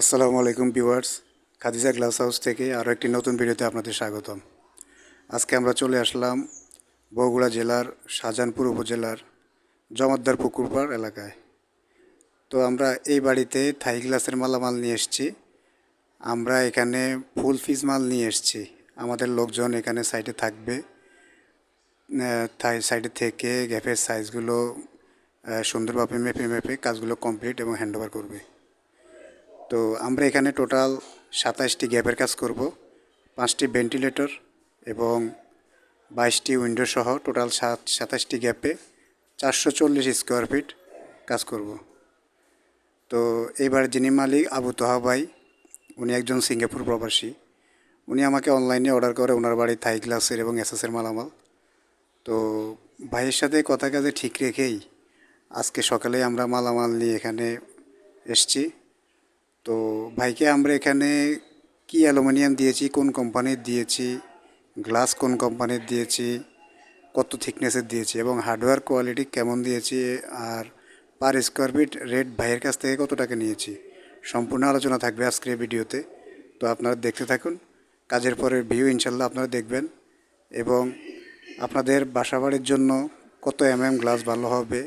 আসসালামু আলাইকুম viewers, Khadija glass house থেকে আরও একটি নতুন ভিডিওতে আপনাদের স্বাগতম। আজকে আমরা চলে আসলাম বগুড়া জেলার শাহজাহানপুর উপজেলার জমাদ্দার পুকুরপাড় এলাকায়। তো আমরা এই বাড়িতে থাই গ্লাসের মালামাল নিয়ে এসেছি। আমরা এখানে ফুল ফিজ মাল নিয়ে এসেছি। আমাদের লোকজন এখানে সাইডে থাকবে। থাই সাইডে থেকে গ্যাপের সাইজগুলো সুন্দরভাবে মেপে মেপে কাজগুলো কমপ্লিট এবং হ্যান্ডওভার করবে। তো আমরা এখানে টোটাল সাতাশটি গ্যাপের কাজ করব, পাঁচটি ভেন্টিলেটর এবং বাইশটি উইন্ডো সহ টোটাল সাত সাতাশটি গ্যাপে চারশো চল্লিশ স্কোয়ার ফিট কাজ করব। তো এবার যিনি মালিক আবু তোহা ভাই, উনি একজন সিঙ্গাপুর প্রবাসী। উনি আমাকে অনলাইনে অর্ডার করে ওনার বাড়ি থাই গ্লাসের এবং এসএসের মালামাল। তো ভাইয়ের সাথে কথা কাজে ঠিক রেখেই আজকে সকালে আমরা মালামাল নিয়ে এখানে এসছি। তো ভাইকে আমরা এখানে কি অ্যালুমিনিয়াম দিয়েছি, কোন কোম্পানির দিয়েছি, গ্লাস কোন কোম্পানির দিয়েছি, কত থিকনেসের দিয়েছি এবং হার্ডওয়্যার কোয়ালিটি কেমন দিয়েছি আর পার স্কোয়ার ফিট রেট ভাইয়ের কাছ থেকে কত টাকা নিয়েছি, সম্পূর্ণ আলোচনা থাকবে আজকের ভিডিওতে। তো আপনারা দেখতে থাকুন, কাজের পরের ভিউ ইনশাল্লাহ আপনারা দেখবেন এবং আপনাদের বাসাবাড়ির জন্য কত এম এম গ্লাস ভালো হবে,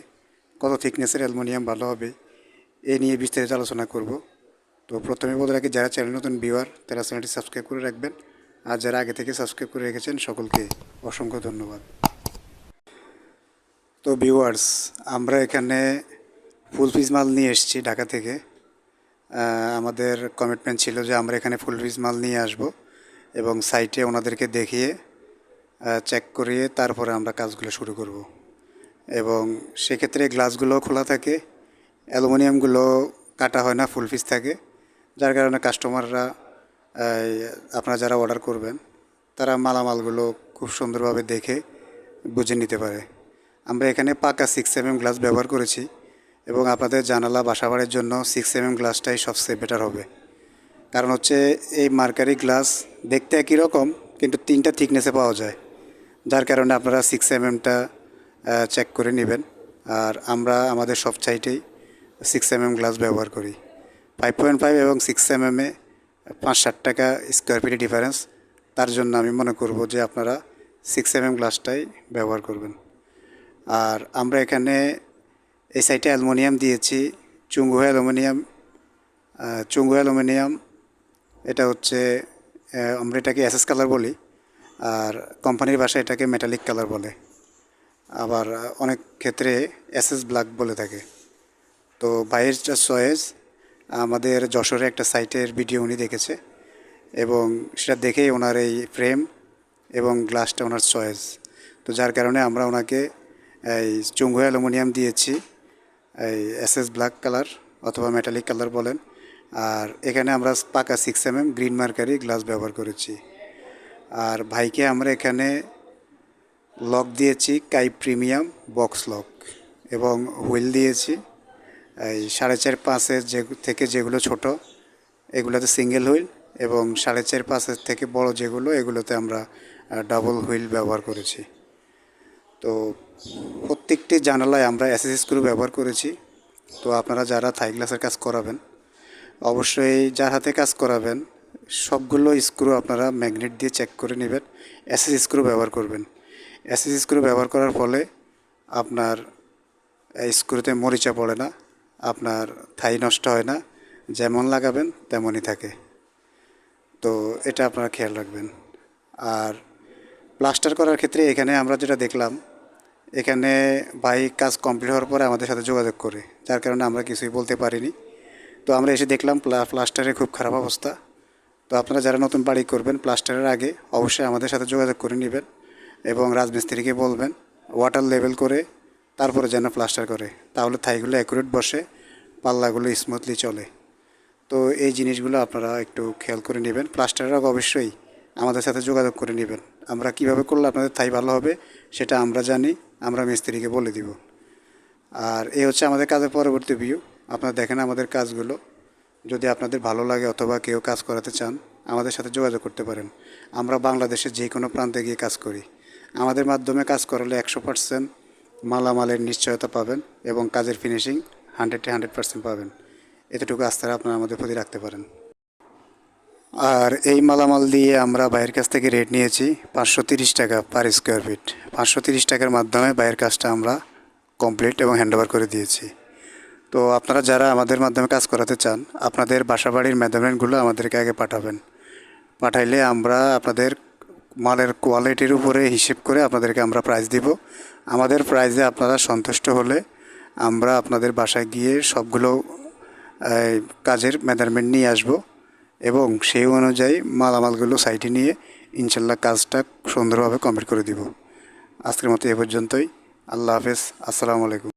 কত থিকনেসের অ্যালুমিনিয়াম ভালো হবে, এ নিয়ে বিস্তারিত আলোচনা করব। তো প্রথমে বলে রাখি, যারা চ্যানেল নতুন ভিউয়ার তারা চ্যানেলটি সাবস্ক্রাইব করে রাখবেন। আর যারা আগে থেকে সাবস্ক্রাইব করে রেখেছেন, সকলকে অসংখ্য ধন্যবাদ। তো ভিউয়ার্স আমরা এখানে ফুল পিস মাল নিয়ে এসেছি ঢাকা থেকে। আমাদের কমিটমেন্ট ছিল যে আমরা এখানে ফুল পিস মাল নিয়ে আসব এবং সাইটে ওনাদেরকে দেখিয়ে চেক করিয়ে তারপরে আমরা কাজগুলো শুরু করব। এবং সেক্ষেত্রে গ্লাসগুলো খোলা থাকে অ্যালুমিনিয়ামগুলো কাটা হয় না ফুল পিস থাকে। যার কারণে কাস্টমাররা আপনারা যারা অর্ডার করবেন, তারা মালামালগুলো খুব সুন্দরভাবে দেখে বুঝে নিতে পারে। আমরা এখানে পাকা সিক্স এম এম গ্লাস ব্যবহার করেছি এবং আপনাদের জানালা বাসাবাড়ির জন্য সিক্স এম এম গ্লাসটাই সবচেয়ে বেটার হবে। কারণ হচ্ছে এই মার্কারি গ্লাস দেখতে একই রকম, কিন্তু তিনটা থিকনেসে পাওয়া যায়। যার কারণে আপনারা সিক্স এম এমটা চেক করে নেবেন। আর আমরা আমাদের সব সাইটেই সিক্স এম এম গ্লাস ব্যবহার করি। ফাইভ পয়েন্ট ফাইভ এবং সিক্স এম এমে পাঁচ ষাট টাকা স্কোয়ার ফিটের ডিফারেন্স তার জন্য আমি মনে করব যে আপনারা সিক্স এম এম গ্লাসটাই ব্যবহার করবেন। আর আমরা এখানে এই সাইটে অ্যালুমিনিয়াম দিয়েছি, চুঙ্গু অ্যালুমিনিয়াম। চুঙ্গু অ্যালুমিনিয়াম, এটা হচ্ছে আমরা এটাকে এসএস কালার বলি, আর কোম্পানির ভাষায় এটাকে মেটালিক কালার বলে। আবার অনেক ক্ষেত্রে এসএস ব্ল্যাক বলে থাকে। তো যা চয়েস আমাদের যশোরে একটা সাইটের ভিডিও উনি দেখেছে এবং সেটা দেখেই ওনার এই ফ্রেম এবং গ্লাসটা ওনার চয়েস তো যার কারণে আমরা ওনাকে এই চুঙ্গু অ্যালুমিনিয়াম দিয়েছি, এই এসএস ব্ল্যাক কালার অথবা মেটালিক কালার বলেন। আর এখানে আমরা পাকা six M M green mercury glass ব্যবহার করেছি। আর ভাইকে আমরা এখানে লক দিয়েছি কাই প্রিমিয়াম বক্স লক এবং হুইল দিয়েছি। এই সাড়ে চার পাঁচের যে, থেকে যেগুলো ছোট, এগুলোতে সিঙ্গেল হুইল এবং সাড়ে চার পাঁচের থেকে বড় যেগুলো, এগুলোতে আমরা ডাবল হুইল ব্যবহার করেছি। তো প্রত্যেকটি জানালায় আমরা এসএস স্ক্রু ব্যবহার করেছি। তো আপনারা যারা থাই গ্লাসের কাজ করাবেন, অবশ্যই যার হাতে কাজ করাবেন, সবগুলো স্ক্রু আপনারা ম্যাগনেট দিয়ে চেক করে নেবেন এসএস স্ক্রু ব্যবহার করবেন। এসএস স্ক্রু ব্যবহার করার ফলে আপনার স্ক্রুতে মরিচা পড়ে না। আপনার থাই নষ্ট হয় না। যেমন লাগাবেন, তেমনই থাকে। তো এটা আপনারা খেয়াল রাখবেন। আর প্লাস্টার করার ক্ষেত্রে এখানে আমরা যেটা দেখলাম, এখানে ভাই কাজ কমপ্লিট হওয়ার পরে আমাদের সাথে যোগাযোগ করে। যার কারণে আমরা কিছুই বলতে পারিনি। তো আমরা এসে দেখলাম, প্লা- প্লাস্টারের খুব খারাপ অবস্থা। তো আপনারা যারা নতুন বাড়ি করবেন প্লাস্টারের আগে, অবশ্যই আমাদের সাথে যোগাযোগ করে নেবেন এবং রাজমিস্ত্রিকে বলবেন ওয়াটার লেভেল করে তারপরে যেন প্লাস্টার করে, তাহলে থাইগুলো অ্যাকুরেট বসে, পাল্লাগুলো স্মুথলি চলে। তো এই জিনিসগুলো আপনারা একটু খেয়াল করে নেবেন। প্লাস্টারের অবশ্যই আমাদের সাথে যোগাযোগ করে নেবেন। আমরা কীভাবে করলে আপনাদের থাই ভালো হবে, সেটা আমরা জানি, আমরা মিস্ত্রিকে বলে দিব। আর এই হচ্ছে আমাদের কাজের পরবর্তী ভিউ আপনারা দেখেন আমাদের কাজগুলো। যদি আপনাদের ভালো লাগে অথবা কেউ কাজ করাতে চান, আমাদের সাথে যোগাযোগ করতে পারেন। আমরা বাংলাদেশের যে কোনো প্রান্তে গিয়ে কাজ করি। আমাদের মাধ্যমে কাজ করালে একশো পার্সেন্ট মালামালের নিশ্চয়তা পাবেন এবং কাজের ফিনিশিং হান্ড্রেডে হান্ড্রেড পার্সেন্ট পাবেন। এতটুকু আস্থা আপনারা আমাদের প্রতি রাখতে পারেন। আর এই মালামাল দিয়ে আমরা বাইরের কাছ থেকে রেট নিয়েছি পাঁচশো তিরিশ টাকা পার স্কোয়ার ফিট পাঁচশো তিরিশ টাকার মাধ্যমে বাইরের কাজটা আমরা কমপ্লিট এবং হ্যান্ডওভার করে দিয়েছি। তো আপনারা যারা আমাদের মাধ্যমে কাজ করাতে চান, আপনাদের বাসাবাড়ির মেজারমেন্টগুলো আমাদেরকে আগে পাঠাবেন। পাঠাইলে আমরা আপনাদের মালের কোয়ালিটির উপরে হিসেব করে আপনাদেরকে আমরা প্রাইস দিব। আমাদের প্রাইসে আপনারা সন্তুষ্ট হলে আমরা আপনাদের বাসায় গিয়ে সবগুলো কাজের মেজারমেন্ট নিয়ে আসব এবং সেই অনুযায়ী মালামালগুলো সাইটে নিয়ে ইনশাল্লাহ কাজটা সুন্দরভাবে কমপ্লিট করে দিব। আজকের মতো এ পর্যন্তই। আল্লাহ হাফেজ। আসসালামু আলাইকুম।